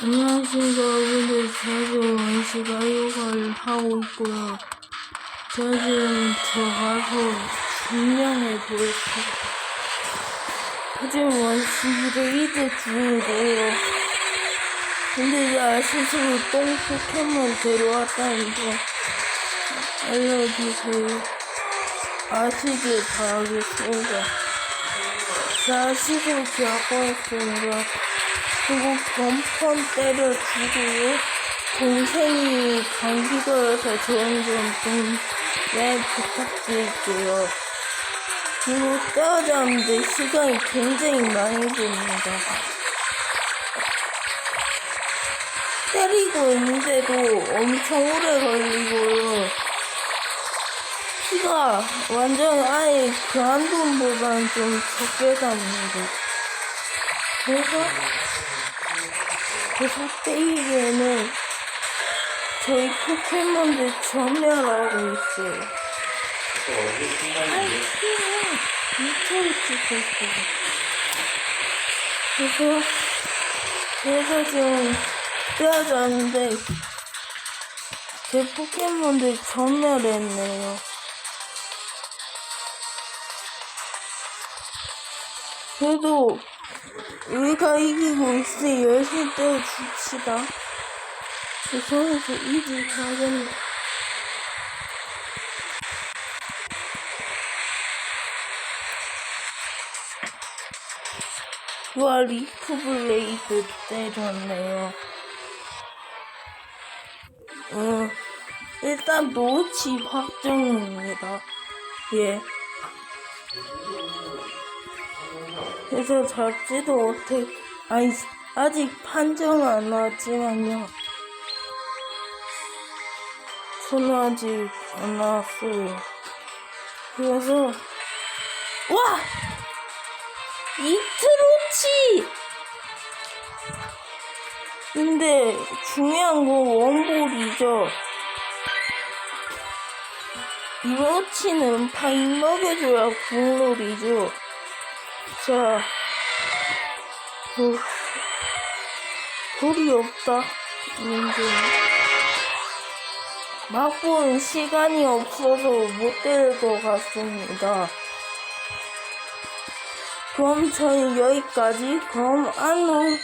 안녕하십니까 여러분들. 저는 원시가 요가를 하고 있고요. 저 지금 들어가서 증명해 보겠습니다. 요즘 원시를 이제 중이고요. 근데 이제 아시스로 똥 포켓몬 들어왔다는 거 알려주세요. 아시길 바라겠습니다. 자 시골 기하고있습니다 그리고 번펀 때려주고요. 동생이 감기 걸려서 저는 좀 네, 부탁드릴게요. 그리고 때려잡는데 시간이 굉장히 많이 듭니다. 때리고 있는데도 엄청 오래 걸리고요. 피가 완전 아예 그한돈보다는 좀 적게 잡니다. 그래서 계속 때리기에는 저희 포켓몬들 전멸하고 있어요. 아이, 유튜브 찍고 있어요. 그래서, 그래서 좀 떼어졌는데, 제 포켓몬들 전멸했네요. 그래도 우리가 이기고 있으니 열심히 때려줍시다. 그래서 이길 가겠네. 와 리프 블레이드 때렸네요. 어, 일단 노치 확정입니다. 예. 그래서 잡지도 못해. 아니 아직 판정 안 나왔지만요. 저는 아직 안 나왔어요 그래서 와! 이트로치! 근데 중요한 건 원볼이죠. 이로치는 파인 먹여줘야 국룰이죠 자, 뭐, 돌이 없다. 문제. 맛본 시간이 없어서 못 될 것 같습니다. 그럼 저는 여기까지. 그럼 안녕.